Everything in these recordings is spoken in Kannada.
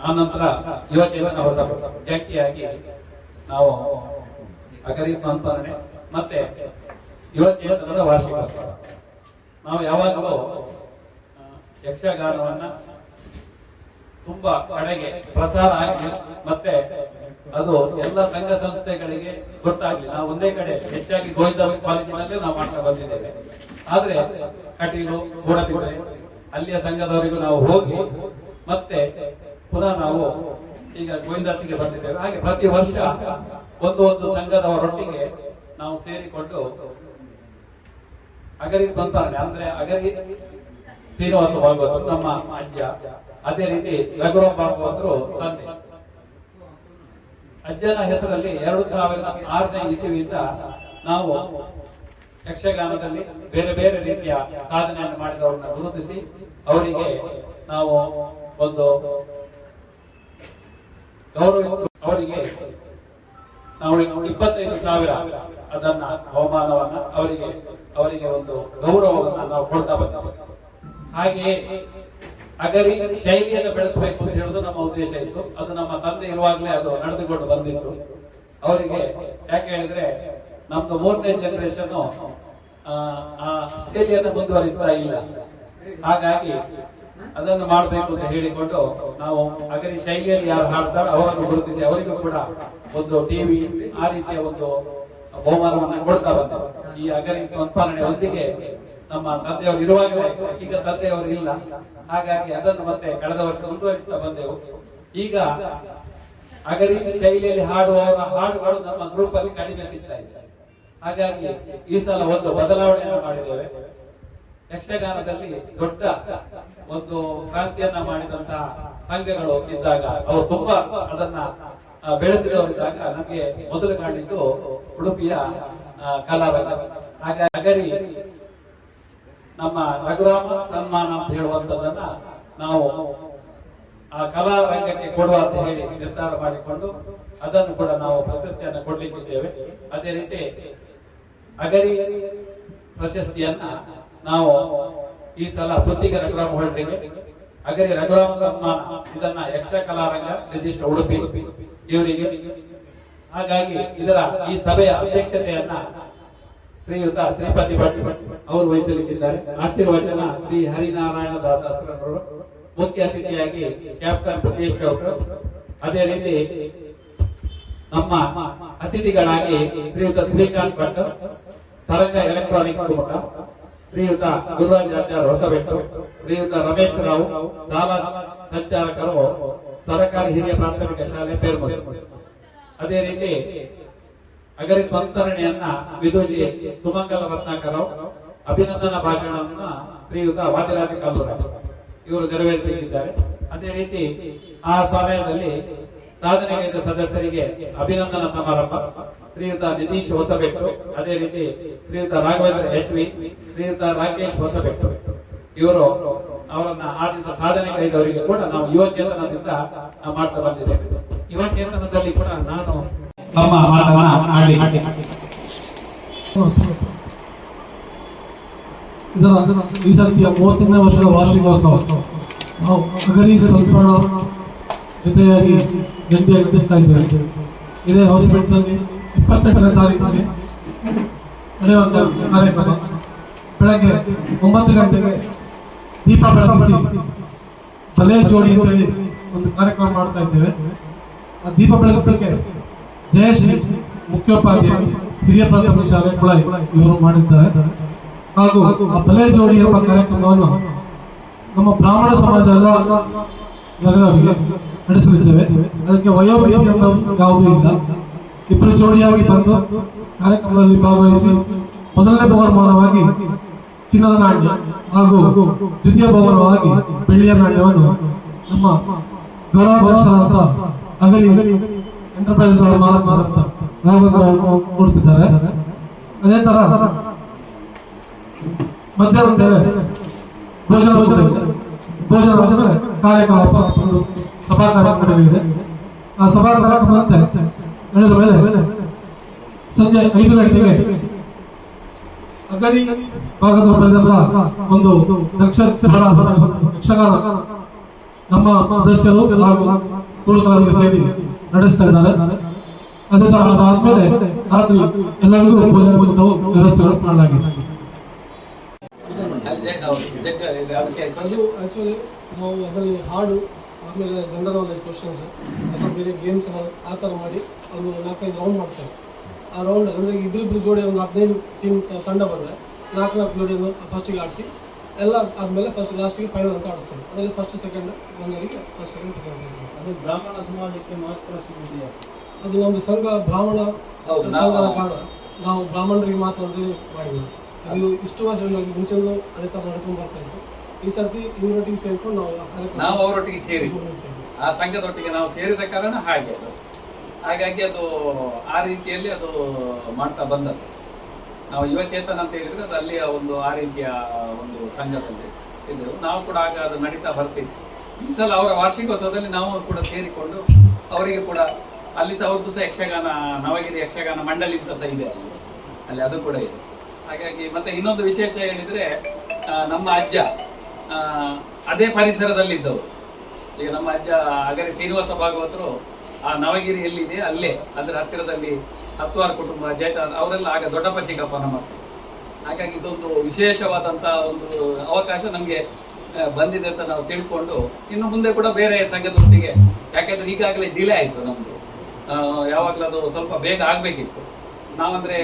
ಆ ನಂತರ ಇವತ್ತಿನ ಹೊಸ ಜಂಟಿಯಾಗಿ ನಾವು ಅಗರಿ ಸಂತಾನೆ ಮತ್ತೆ ಇವತ್ತಿನ ವಾರ್ಷಿಕೋತ್ಸವ. ನಾವು ಯಾವಾಗಲೂ ಯಕ್ಷಗಾನವನ್ನ ತುಂಬಾ ಕಡೆಗೆ ಪ್ರಸಾರ ಆಗಿ ಮತ್ತೆ ಅದು ಎಲ್ಲ ಸಂಘ ಸಂಸ್ಥೆಗಳಿಗೆ ಗೊತ್ತಾಗ್ಲಿ ನಾವು ಒಂದೇ ಕಡೆ ಹೆಚ್ಚಾಗಿ ಗೋವಿಂದ ಕಾಲೇಜಿನಲ್ಲಿ ನಾವು ಮಾಡ್ತಾ ಬಂದಿದ್ದೇವೆ. ಆದ್ರೆ ಕಟೀಲು ಗೋಡಬಿದ್ರೆ ಅಲ್ಲಿಯ ಸಂಘದವರಿಗೂ ನಾವು ಹೋಗಿ ಮತ್ತೆ ಪುನಃ ನಾವು ಈಗ ಗೋವಿಂದಾಸಿಗೆ ಬಂದಿದ್ದೇವೆ. ಹಾಗೆ ಪ್ರತಿ ವರ್ಷ ಒಂದು ಒಂದು ಸಂಘದವರೊಟ್ಟಿಗೆ ನಾವು ಸೇರಿಕೊಂಡು ಅಗರಿ ಸ್ಪಂದನೆ ಅಂದ್ರೆ ಅಗರಿ ಶ್ರೀನಿವಾಸ ಭಾಗವತರು ನಮ್ಮ ಅಜ್ಜ. ಅದೇ ರೀತಿ ರಘುರಾಮ್ ಭಾಗವತರು ತಂದೆ. ಅಜ್ಜನ ಹೆಸರಲ್ಲಿ ಎರಡು ಸಾವಿರದ ಆರನೇ ಇಸುವಿಯಿಂದ ನಾವು ಯಕ್ಷಗಾನದಲ್ಲಿ ಬೇರೆ ಬೇರೆ ರೀತಿಯ ಸಾಧನೆಯನ್ನು ಮಾಡಿದವರನ್ನ ಗುರುತಿಸಿ, ಅವರಿಗೆ ನಾವು ಒಂದು ಅವರಿಗೆ ನಾವು ಇಪ್ಪತ್ತೈದು ಸಾವಿರ ಅದನ್ನ ಅವಮಾನವನ್ನ ಅವರಿಗೆ ಅವರಿಗೆ ಒಂದು ಗೌರವವನ್ನ ನಾವು ಕೊಡ್ತಾ ಬಂದ ಹಾಗೆಯೇ ಅಗರಿ ಶೈಲಿಯನ್ನು ಬೆಳೆಸಬೇಕು ಅಂತ ಹೇಳುದು ನಮ್ಮ ಉದ್ದೇಶ ಇತ್ತು. ಅದು ನಮ್ಮ ತಂದೆ ಇರುವಾಗಲೇ ಅದು ನಡೆದುಕೊಂಡು ಬಂದಿತ್ತು. ಅವರಿಗೆ ಯಾಕೆ ಹೇಳಿದ್ರೆ ನಮ್ದು ಮೂರನೇ ಜನರೇಷನ್ ಆ ಶೈಲಿಯನ್ನು ಮುಂದುವರಿಸ್ತಾ ಇಲ್ಲ. ಹಾಗಾಗಿ ಅದನ್ನು ಮಾಡಬೇಕು ಅಂತ ಹೇಳಿಕೊಂಡು ನಾವು ಅಗರಿ ಶೈಲಿಯಲ್ಲಿ ಯಾರು ಹಾಡ್ತಾರೋ ಅವರನ್ನು ಗುರುತಿಸಿ ಅವರಿಗೂ ಕೂಡ ಒಂದು ಟಿವಿ ಆ ರೀತಿಯ ಒಂದು ಬಹುಮಾನವನ್ನು ಕೊಡ್ತಾ ಬಂದರು. ಈ ಅಗರಿ ಸಂಸ್ಮರಣೆ ಒಂದಿಗೆ ನಮ್ಮ ತಂದೆಯವರು ಇರುವಾಗಲೇ ಈಗ ತಂದೆಯವರು ಇಲ್ಲ. ಹಾಗಾಗಿ ಅದನ್ನು ಮತ್ತೆ ಕಳೆದ ವರ್ಷ ಮುಂದುವರಿಸ್ತಾ ಬಂದೆವು. ಈಗ ಅಗರಿ ಶೈಲಿಯಲ್ಲಿ ಹಾಡುವವರ ಹಾಡುಗಳು ನಮ್ಮ ಗ್ರೂಪ್ ಅಲ್ಲಿ ಕಡಿಮೆ ಸಿಗ್ತಾ ಇದೆ. ಹಾಗಾಗಿ ಈ ಸಲ ಒಂದು ಬದಲಾವಣೆಯನ್ನು ಮಾಡಿದ್ದೇವೆ. ಯಕ್ಷಗಾನದಲ್ಲಿ ದೊಡ್ಡ ಒಂದು ಕ್ರಾಂತಿಯನ್ನ ಮಾಡಿದಂತಹ ಸಂಘಗಳು ಇದ್ದಾಗ ಅವರು ತುಂಬಾ ಅದನ್ನ ಬೆಳೆಸಿದವರಿದ್ದಾಗ ನಮಗೆ ಮೊದಲು ಕಾಣಿದ್ದು ಉಡುಪಿಯ ಕಲಾವಿದ ಹಾಗೆ ಅಗರಿ ನಮ್ಮ ರಘುರಾಮ ಸನ್ಮಾನ ಅಂತ ಹೇಳುವಂತದನ್ನ ನಾವು ಆ ಕಲಾ ರಂಗಕ್ಕೆ ಕೊಡುವ ಅಂತ ಹೇಳಿ ನಿರ್ಧಾರ ಮಾಡಿಕೊಂಡು ಅದನ್ನು ಕೂಡ ನಾವು ಪ್ರಶಸ್ತಿಯನ್ನು ಕೊಡ್ಲಿಕ್ಕಿದ್ದೇವೆ. ಅದೇ ರೀತಿ ಅಗರಿ ಪ್ರಶಸ್ತಿಯನ್ನ ನಾವು ಈ ಸಲ ತುತ್ತಿಗೆ ರಘುರಾಮ್ ಹೊರಟಿವೆ. ಹಾಗೆ ರಘುರಾಮ್ ಸನ್ಮಾನ ಇದನ್ನ ಯಕ್ಷ ಕಲಾರಂಗ ನಿರ್ದಿಷ್ಟ ಉಡುಪಿ ಇವರಿಗೆ ಹಾಗಾಗಿ ಇದರ ಈ ಸಭೆಯ ಅಧ್ಯಕ್ಷತೆಯನ್ನ ಶ್ರೀಯುತ ಶ್ರೀಪತಿ ಭಟ್ ಅವರು ವಹಿಸಲಿಕ್ಕಿದ್ದಾರೆ. ಆಶೀರ್ವಚನ ಶ್ರೀ ಹರಿನಾರಾಯಣ ದಾಸ ಮುಖ್ಯ ಅತಿಥಿಯಾಗಿ ಕ್ಯಾಪ್ಟನ್ ಪ್ರತೀಶ್ ಅವರು ಅದೇ ರೀತಿ ನಮ್ಮ ಅತಿಥಿಗಳಾಗಿ ಶ್ರೀಯುತ ಶ್ರೀಕಾಂತ್ ಭಟ್, ತರಂಗ ಎಲೆಕ್ಟ್ರಾನಿಕ್ಸ್ ಕೂಟ ಶ್ರೀಯುತ ಗುರುರಾಜಾಚಾರ್ಯ ಹೊಸಬೆಟ್ಟು ಶ್ರೀಯುತ ರಮೇಶ್ ರಾವ್ ಶಾಲಾ ಸಂಚಾಲಕರು, ಸರ್ಕಾರಿ ಹಿರಿಯ ಪ್ರಾಥಮಿಕ ಶಾಲೆ ಪೇರ್ಮೂರು ಅದೇ ರೀತಿ ಅಗರಿ ಸಂತರಣೆಯನ್ನ ವಿದುಷಿ ಸುಮಂಗಲ ರತ್ನಾಕರ್ ಅಭಿನಂದನಾ ಭಾಷಣವನ್ನ ಶ್ರೀಯುತ ವಾದಿರಾಜ ಕಲ್ಲೂರ ಇವರು ನೆರವೇರಿಸಿದ್ದಾರೆ ಅದೇ ರೀತಿ ಆ ಸಮಯದಲ್ಲಿ ಸಾಧನೆಗೈದ ಸದಸ್ಯರಿಗೆ ಅಭಿನಂದನಾ ಸಮಾರಂಭ. ಶ್ರೀಯುತ ನಿತೀಶ್ ಹೊಸಬೆಟ್ಟು, ಅದೇ ರೀತಿ ಶ್ರೀಯುತ ರಾಘವೇಂದ್ರ ಎಚ್ ವಿ, ಶ್ರೀಯುತ ರಾಕೇಶ್ ಹೊಸಬೆಟ್ಟು. ಇವರು ಅವರನ್ನ ಆ ದಿವಸ ಸಾಧನೆಗೈದವರಿಗೆ ಕೂಡ ನಾವು ಯುವ ಚೇತನದಿಂದ ಮಾಡ್ತಾ ಬಂದಿದ್ದೇವೆ. ಯುವ ಚೇತನದಲ್ಲಿ ಕೂಡ ನಾನು ಆಡಿ. ಇದರ ಈ ಸರ್ತಿಯ ಮೂವತ್ತನೇ ವರ್ಷದ ವಾರ್ಷಿಕೋತ್ಸವ. ನಾವು ಅಗರಿ ಸಂಸ್ಮರಣ ಜೊತೆಯಾಗಿ ಜಂಟಿ ಅರ್ಪಿಸ್ತಾ ಇದ್ದೇವೆ ಇದೇ ಹಾಸ್ಪಿಟಲ್ನಲ್ಲಿ ಇಪ್ಪತ್ತೆಂಟನೇ ತಾರೀಕಿಗೆ ನಡೆಯುವಂತ ಕಾರ್ಯಕ್ರಮ. ಬೆಳಗ್ಗೆ ಒಂಬತ್ತು ಗಂಟೆಗೆ ದೀಪ ಬೆಳಗಿಸಿ ತಲೆ ಜೋಡಿ ಅಂತೇಳಿ ಒಂದು ಕಾರ್ಯಕ್ರಮ ಮಾಡ್ತಾ ಇದ್ದೇವೆ. ಆ ದೀಪ ಬೆಳಗಿಸಲಿಕ್ಕೆ ಜಯಶ್ರೀ ಮುಖ್ಯೋಪಾಧ್ಯಾಯ ಹಿರಿಯ ಪ್ರಾಥಮಿಕ ಶಾಲೆ ಕುಳಾಯಿ ಇವರು ಮಾಡಿದ್ದಾರೆ. ಹಾಗೂ ಆ ತಲೆ ಜೋಡಿ ಎಂಬ ಕಾರ್ಯಕ್ರಮವನ್ನು ನಮ್ಮ ಬ್ರಾಹ್ಮಣ ಸಮಾಜದ ವರ್ಗದವರಿಗೆ ನಡೆಸಲಿದ್ದೇವೆ. ಅದಕ್ಕೆ ವಯೋಮಿತಿ ಯಾವುದೂ ಇಲ್ಲ. ಇಬ್ಬರು ಜೋಡಿಯಾಗಿ ಬಂದು ಕಾರ್ಯಕ್ರಮದಲ್ಲಿ ಭಾಗವಹಿಸಿ ಮೊದಲನೇ ಬಹುಮಾನವಾಗಿ ಚಿನ್ನದ ನಾಣ್ಯ ಹಾಗೂ ದ್ವಿತೀಯ ಬಹುಮಾನವಾಗಿ ಬೆಳ್ಳಿಯ ನಾಣ್ಯವನ್ನು ನಮ್ಮ ಗೌರವಾಧ್ಯಕ್ಷರಾದ ಅಗಲಿ ಅವರು ಕೊಡ್ತಿದ್ದಾರೆ ಅದೇ ತರ ಮಧ್ಯಾಹ್ನ ಭೋಜನ ಭೋಜನ ಭೋಜನ ಕಾರ್ಯಕಲಾಪ ಒಂದು ಸಭಾ ಕಾರ್ಯಕ್ರಮ ಇದೆ ಆ ಸಭಾ ಕಾರ್ಯಕ್ರಮದಂತೆ ನಡೆದ ಮೇಲೆ ಸಂಜೆ ಐದು ಗಂಟೆಗೆ ಅಗರಿ ಭಾಗದ ಪ್ರಜರ ಒಂದು ದಕ್ಷ ಯಕ್ಷಗಾನ ನಮ್ಮ ಸದಸ್ಯರು ಹಾಗೂ ಕುಲಕಲಾವಿದರು ಸೇರಿ ನಡೆಸ್ತಾ ಇದ್ದಾರೆ. ಅದೇ ತರ ಅದಾದ್ಮೇಲೆ ರಾತ್ರಿ ಎಲ್ಲರಿಗೂ ಭೋಜನ ಊಟವು ವ್ಯವಸ್ಥೆ ಮಾಡಲಾಗಿದೆ. ನಾವು ಹಾಡು ಆಮೇಲೆ ಜನರಲ್ ನಾಲೆಜ್ ಕ್ವಶನ್ಸ್ ಅಥವಾ ಬೇರೆ ಗೇಮ್ಸ್ ಆ ಥರ ಮಾಡಿ ಒಂದು ನಾಲ್ಕೈದು ರೌಂಡ್ ಮಾಡ್ತಾರೆ. ಆ ರೌಂಡ್ ಅಂದರೆ ಇಬ್ಬರಿಬ್ಬರು ಜೋಡಿ ಒಂದು ಹದಿನೈದು ಟೀಮ್ ತಂಡ ಬಂದರೆ ನಾಲ್ಕು ನಾಲ್ಕು ಜೋಡಿಯನ್ನು ಫಸ್ಟಿಗೆ ಆಡಿಸಿ ಎಲ್ಲ ಆದಮೇಲೆ ಫಸ್ಟ್ ಲಾಸ್ಟಿಗೆ ಫೈನಲ್ ಅಂತ ಆಡಿಸ್ತಾರೆ. ಅದರಲ್ಲಿ ಫಸ್ಟ್ ಸೆಕೆಂಡ್ ಬಂದವರಿಗೆ ಫಸ್ಟ್ ಸೆಕೆಂಡ್ ಅದು ಬ್ರಾಹ್ಮಣ ಸಮಾಜಕ್ಕೆ ಮಾತ್ರ ಅದು ನಮ್ಮದು ಸಂಘ ಬ್ರಾಹ್ಮಣ ಕಾರಣ. ನಾವು ಬ್ರಾಹ್ಮಣರಿಗೆ ಮಾತ್ರ ಅಂದರೆ ಮಾಡಿಲ್ಲ. ಅದು ಇಷ್ಟು ವರ್ಷ ಮುಂಚೆನೂ ಅದೇ ಥರ ನಡ್ಕೊಂಡು ಬರ್ತಾ ಇತ್ತು. ಈ ಸರ್ತಿ ಇವರೊಟ್ಟಿಗೆ ಸೇರ್ಕೊಂಡು ನಾವು ನಾವು ಅವರೊಟ್ಟಿಗೆ ಸೇರಿ. ಆ ಸಂಘದೊಟ್ಟಿಗೆ ನಾವು ಸೇರಿದ ಕಾರಣ ಹಾಗೆ ಅದು. ಹಾಗಾಗಿ ಅದು ಆ ರೀತಿಯಲ್ಲಿ ಅದು ಮಾಡ್ತಾ ಬಂದದ್ದು. ನಾವು ಯುವ ಚೇತನ ಅಂತ ಹೇಳಿದ್ರೆ ಅದು ಅಲ್ಲಿಯ ಒಂದು ಆ ರೀತಿಯ ಒಂದು ಸಂಘದಲ್ಲಿ ಇದು ನಾವು ಕೂಡ ಆಗ ಅದು ನಡೀತಾ ಬರ್ತೀವಿ ಈ ಸಲ ಅವರ ವಾರ್ಷಿಕೋತ್ಸವದಲ್ಲಿ ನಾವು ಕೂಡ ಸೇರಿಕೊಂಡು ಅವರಿಗೆ ಕೂಡ ಅಲ್ಲಿ ಸಹ ಅವ್ರದ್ದು ಸಹ ಯಕ್ಷಗಾನ ನವಗಿರಿ ಯಕ್ಷಗಾನ ಮಂಡಳಿ ಅಂತ ಸಹ ಇದೆ ಅಲ್ಲಿ. ಅಲ್ಲಿ ಅದು ಕೂಡ ಇದೆ. ಹಾಗಾಗಿ ಮತ್ತೆ ಇನ್ನೊಂದು ವಿಶೇಷ ಹೇಳಿದ್ರೆ ನಮ್ಮ ಅಜ್ಜ ಅದೇ ಪರಿಸರದಲ್ಲಿದ್ದವರು. ಈಗ ನಮ್ಮ ಅಜ್ಜ ಅಗರಿ ಶ್ರೀನಿವಾಸ ಭಾಗವತರು ಆ ನವಗಿರಿ ಎಲ್ಲಿದೆ ಅಲ್ಲೇ, ಅದರ ಹತ್ತಿರದಲ್ಲಿ ಹತ್ತುವಾರು ಕುಟುಂಬ ಜೇತ ಅವರೆಲ್ಲ ಆಗ ದೊಡ್ಡ ಪತ್ರಿಕಪ್ಪನ ಮಾಡ್ತಾರೆ. ಹಾಗಾಗಿ ಇದೊಂದು ವಿಶೇಷವಾದಂಥ ಒಂದು ಅವಕಾಶ ನಮಗೆ ಬಂದಿದೆ ಅಂತ ನಾವು ತಿಳ್ಕೊಂಡು, ಇನ್ನು ಮುಂದೆ ಕೂಡ ಬೇರೆ ಸಂಘದೊಟ್ಟಿಗೆ ಯಾಕೆಂದ್ರೆ ಈಗಾಗಲೇ ಡಿಲೇ ಆಯಿತು ನಮ್ಮದು ಯಾವಾಗಲೂ ಅದು ಸ್ವಲ್ಪ ಬೇಗ ಆಗಬೇಕಿತ್ತು. ನಾವಂದ್ರೆ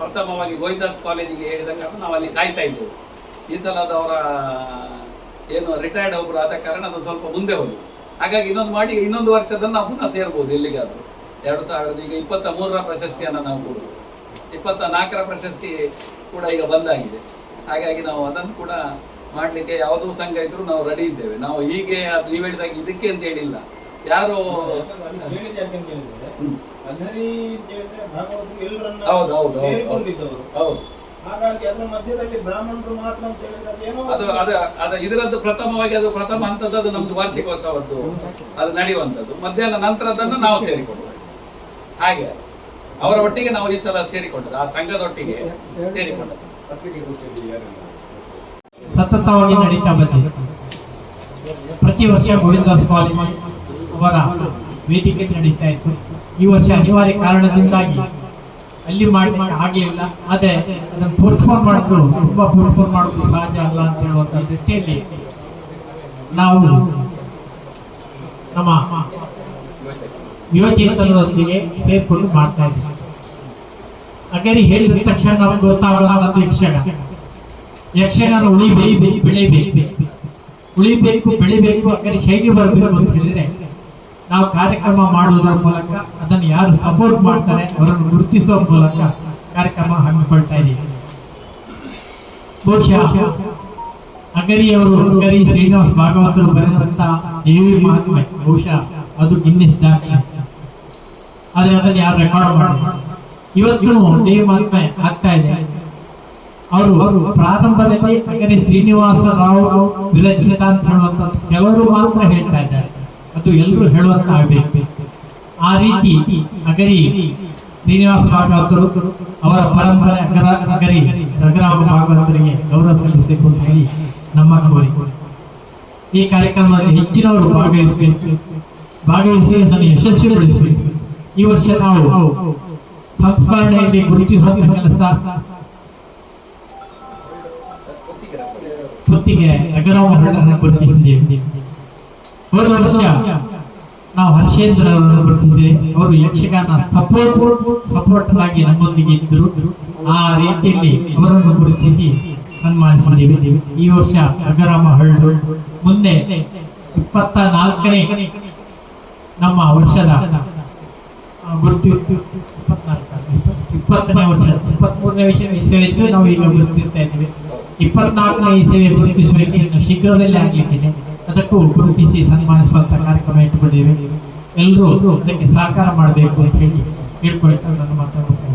ಪ್ರಥಮವಾಗಿ ಗೋವಿಂದಾಸ್ ಕಾಲೇಜಿಗೆ ಹೇಳಿದಾಗ ನಾವು ಅಲ್ಲಿ ಕಾಯ್ತಾ ಇದ್ದೆವು. ಈ ಸಲದ ಅವರ ಏನು ರಿಟೈರ್ಡ್ ಒಬ್ರು ಆದ ಕಾರಣ ಅದು ಸ್ವಲ್ಪ ಮುಂದೆ ಹೋಗಿ ಹಾಗಾಗಿ ಇನ್ನೊಂದು ಮಾಡಿ ಇನ್ನೊಂದು ವರ್ಷದಲ್ಲಿ ನಾವು ಪುನಃ ಸೇರ್ಬೋದು ಎಲ್ಲಿಗಾದ್ರೂ. ಎರಡು ಸಾವಿರದ ಈಗ ಇಪ್ಪತ್ತ ಮೂರರ ಪ್ರಶಸ್ತಿಯನ್ನು ನಾವು ಕೊಡೋದು ಇಪ್ಪತ್ತ ನಾಲ್ಕರ ಪ್ರಶಸ್ತಿ ಕೂಡ ಈಗ ಬಂದಾಗಿದೆ. ಹಾಗಾಗಿ ನಾವು ಅದನ್ನು ಕೂಡ ಮಾಡಲಿಕ್ಕೆ ಯಾವುದೋ ಸಂಘ ಇದ್ರೂ ನಾವು ರೆಡಿ ಇದ್ದೇವೆ. ನಾವು ಹೀಗೆ ಅದು ನೀವು ಹೇಳಿದಾಗ ಇದಕ್ಕೆ ಅಂತ ಹೇಳಿಲ್ಲ. ಯಾರು ಹೌದು, ಹೌದು, ಹೌದು, ಹೌದು. ಹಾಗಾಗಿ ಅದರ ಮಧ್ಯದಲ್ಲಿ ಬ್ರಾಹ್ಮಣರು ಮಾತ್ರ ಅಂತ ಹೇಳಿದ್ರೆ ಅದೇನೋ ಅದು ಅದು ಅದು ಇದರದ್ದು ಪ್ರಥಮವಾಗಿ ಅದು ಪ್ರಥಮ ಹಂತದ್ದು ಅದು ನಮ್ದು ವಾರ್ಷಿಕೋತ್ಸವದ್ದು. ಅದು ನಡೆಯುವಂಥದ್ದು. ಮಧ್ಯಾಹ್ನ ನಂತರದನ್ನು ನಾವು ಸೇರಿಕೊಳ್ಳುವ ಹಾಗೆ. ಅವರ ಒಟ್ಟಿಗೆ ನಾವು ಈ ಸಲ ಸೇರಿಕೊಂಡದ್ದು. ಆ ಸಂಘದೊಟ್ಟಿಗೆ ಸೇರಿಕೊಂಡದ್ದು. ಸತತವಾಗಿ ನಡೀತಾ ಬಂದಿದೆ. ಪ್ರತಿ ವರ್ಷ ಗೋವಿಂದ ಕಾಲೇಜ್ ಅವರ ವೇದಿಕೆ ನಡೀತಾ ಇತ್ತು. ಈ ವರ್ಷ ಅನಿವಾರ್ಯ ಕಾರಣದಿಂದಾಗಿ ಅಲ್ಲಿ ಮಾಡಲಿಕ್ಕೆ ಆಗಲಿಲ್ಲ ಆದರೆ ಅದನ್ನು ಪೋಸ್ಟ್ಪೋನ್ ಮಾಡೋದು ತುಂಬಾ ಪೋಸ್ಟ್ಪೋನ್ ಮಾಡೋದು ಸಹಜ ಅಲ್ಲ ಅಂತ ಹೇಳುವಂತ ದೃಷ್ಟಿಯಲ್ಲಿ ನಾವು ನಮ್ಮ ಯುವಚಿಂತನದೊಂದಿಗೆ ಸೇರ್ಕೊಂಡು ಮಾಡ್ತಾ ಇದ್ದೀವಿ. ಅಗರಿ ಹೇಳಿದ ತಕ್ಷಣ ನಮ್ಗೆ ಗೊತ್ತಾಗಲ್ಲ ಯಕ್ಷಗಾನ. ಯಕ್ಷಗಾನ ಉಳಿಬೇಕು, ಬೆಳಿಬೇಕು. ಉಳಿಬೇಕು, ಬೆಳಿಬೇಕು, ಅಗರಿ ಶೈಲಿ ಬರಬೇಕು ಅಂತ ಹೇಳಿದ್ರೆ ನಾವು ಕಾರ್ಯಕ್ರಮ ಮಾಡುವುದರ ಮೂಲಕ ಅದನ್ನು ಯಾರು ಸಪೋರ್ಟ್ ಮಾಡ್ತಾರೆ, ಅವರನ್ನು ಗುರುತಿಸುವ ಮೂಲಕ ಕಾರ್ಯಕ್ರಮ ಹಮ್ಮಿಕೊಳ್ತಾ ಇದ್ದೀವಿ. ಬಹುಶಃ ಅಗರಿಯವರು ಅಗರಿ ಶ್ರೀನಿವಾಸ್ ಭಾಗವತರು ಬರೆದಂತ ದೇವಿ ಮಹಾತ್ಮೆ, ಬಹುಶಃ ಅದು ಗಿನ್ನಿಸ್ ದಾಖಲೆ. ಆದ್ರೆ ಅದನ್ನು ಯಾರು ರೆಕಾರ್ಡ್ ಮಾಡಿ ಇವತ್ತು ದೇವಿ ಮಹಾತ್ಮೆ ಆಗ್ತಾ ಇದೆ. ಅವರು ಪ್ರಾರಂಭದಲ್ಲಿ ಅಗರಿ ಶ್ರೀನಿವಾಸ ರಾವ್ ವಿರಚಿತ ಅಂತ ಹೇಳುವಂತ ಕೆಲವರು ಮಾತ್ರ ಹೇಳ್ತಾ ಇದ್ದಾರೆ. ಅದು ಎಲ್ಲರೂ ಹೇಳುವಂತ ಆಗ್ಬೇಕು. ಆ ರೀತಿ ನಗರಿ ಶ್ರೀನಿವಾಸ ಭಾಗವತರು ಅವರ ಪರಂಪರೆ ಅಗರ ಅಗರಿ ರಘುರಾಮ ಭಾಗವತರಿಗೆ ಗೌರವ ಸಲ್ಲಿಸಬೇಕು ಅಂತ ಹೇಳಿ ನಮ್ಮ ಕೋರಿ ಈ ಕಾರ್ಯಕ್ರಮದಲ್ಲಿ ಹೆಚ್ಚಿನವರು ಭಾಗವಹಿಸಬೇಕು. ಭಾಗವಹಿಸಿ ಅದನ್ನು ಯಶಸ್ವಿಗೊಳಿಸಬೇಕು. ಈ ವರ್ಷ ನಾವು ಸಂಸ್ಮರಣೆಯಲ್ಲಿ ಗುರುತಿಸುವ ಕೆಲಸ ಹೊತ್ತಿಗೆ ರಘುರಾಮ ಗುರುತಿಸಿದ್ದೇವೆ. ಹೋದ ವರ್ಷ ನಾವು ಹರ್ಷೇಂದ್ರ ಅವರನ್ನು ಗುರುತಿಸಿದೆ ಅವರು ಯಕ್ಷಗಾನ ಸಪೋರ್ಟ್ ಸಪೋರ್ಟ್ ಆಗಿ ನಮ್ಮೊಂದಿಗೆ ಇದ್ದರು. ಆ ರೀತಿಯಲ್ಲಿ ಅವರನ್ನು ಗುರುತಿಸಿ ಸನ್ಮಾನಿಸಿದ್ದೇವೆ. ಈ ವರ್ಷ ಅಗರಾಮ ಹಳ್ಳು. ಮುಂದೆ ಇಪ್ಪತ್ತ ನಾಲ್ಕನೇ ನಮ್ಮ ವರ್ಷದ ಗುರುತು ಇಪ್ಪತ್ತನೇ ವರ್ಷ, ಇಪ್ಪತ್ಮೂರನೇ ವಿಷಯ ಇಸವಿದ್ದು ನಾವು ಈಗ ಗುರುತಿಸ್ತಾ ಇದ್ದೇವೆ. ಇಪ್ಪತ್ನಾಲ್ಕನೇ ಈ ಗುರುತಿಸುವಿಕೆ ಶೀಘ್ರದಲ್ಲೇ ಆಗ್ಲಿಕ್ಕಿದೆ. ಅದಕ್ಕೂ ಗುರುತಿಸಿ ಸನ್ಮಾನಿಸುವಂತ ಕಾರ್ಯಕ್ರಮ ಇಟ್ಟುಕೊಂಡಿವೆ ಎಲ್ಲರೂ ಅದಕ್ಕೆ ಸಹಕಾರ ಮಾಡಬೇಕು ಅಂತ ಹೇಳಿ ಹೇಳ್ಕೊಳ್ತಾ ನನ್ನ ಮಾತನ್ನು.